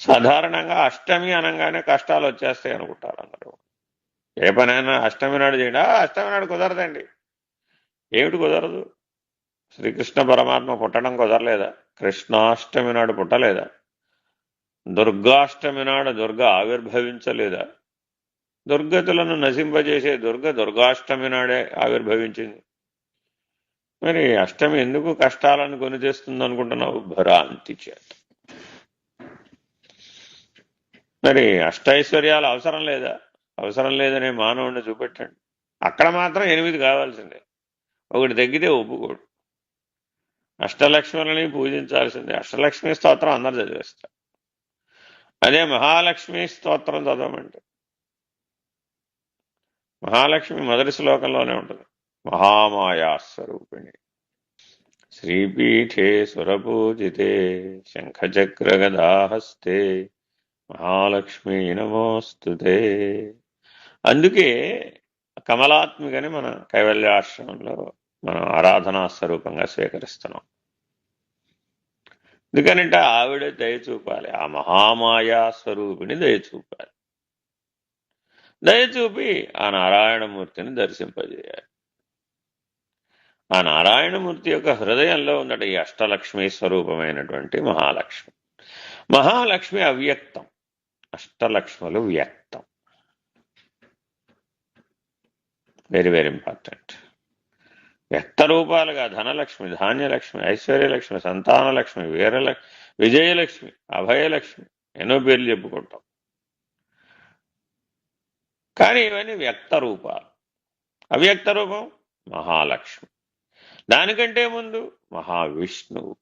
సాధారణంగా అష్టమి అనగానే కష్టాలు వచ్చేస్తాయి అనుకుంటారు అందరూ. ఏ పనైనా అష్టమి నాడు చేయడా? అష్టమి నాడు కుదరదండి. ఏమిటి కుదరదు? శ్రీకృష్ణ పరమాత్మ పుట్టడం కుదరలేదా? కృష్ణాష్టమి నాడు పుట్టలేదా? దుర్గాష్టమి నాడు దుర్గ ఆవిర్భవించలేదా? దుర్గతులను నశింపజేసే దుర్గ దుర్గాష్టమి నాడే ఆవిర్భవించింది. మరి అష్టమి ఎందుకు కష్టాలను కొని తెస్తుంది అనుకుంటున్నావు భ్రాంతి చేత. మరి అష్టైశ్వర్యాలు అవసరం లేదా? అవసరం లేదనే మానవుడిని చూపెట్టండి. అక్కడ మాత్రం ఎనిమిది కావాల్సిందే. ఒకటి తగ్గితే ఒప్పుకోడు. అష్టలక్ష్మిని పూజించాల్సిందే. అష్టలక్ష్మి స్తోత్రం అందరు చదివేస్తారు. అదే మహాలక్ష్మి స్తోత్రం చదవమంటే. మహాలక్ష్మి మొదటి శ్లోకంలోనే ఉంటుంది. మహామాయా స్వరూపిణి శ్రీపీఠే సురపూజితే శంఖచక్ర గదాహస్తే మహాలక్ష్మి నమోస్తుదే అందుకే కమలాత్మికని మన కైవల్యాశ్రమంలో మనం ఆరాధనా స్వరూపంగా స్వీకరిస్తున్నాం. ఎందుకనంటే ఆవిడ దయ చూపాలి. ఆ మహామాయా స్వరూపిణి దయ చూపాలి. దయ చూపి ఆ నారాయణమూర్తిని దర్శింపజేయాలి. ఆ నారాయణమూర్తి యొక్క హృదయంలో ఉన్నట ఈ అష్టలక్ష్మి స్వరూపమైనటువంటి మహాలక్ష్మి. మహాలక్ష్మి అవ్యక్తం. అష్టలక్ష్ములు వ్యక్తం. వెరీ వెరీ ఇంపార్టెంట్ వ్యక్త రూపాలుగా ధనలక్ష్మి ధాన్యలక్ష్మి ఐశ్వర్యలక్ష్మి సంతానలక్ష్మి వీరలక్ష్మి విజయలక్ష్మి అభయలక్ష్మి ఎన్నో పేర్లు చెప్పుకుంటాం. కానీ ఇవన్నీ వ్యక్త రూపాలు అవ్యక్త రూపం మహాలక్ష్మి. దానికంటే ముందు మహావిష్ణువు.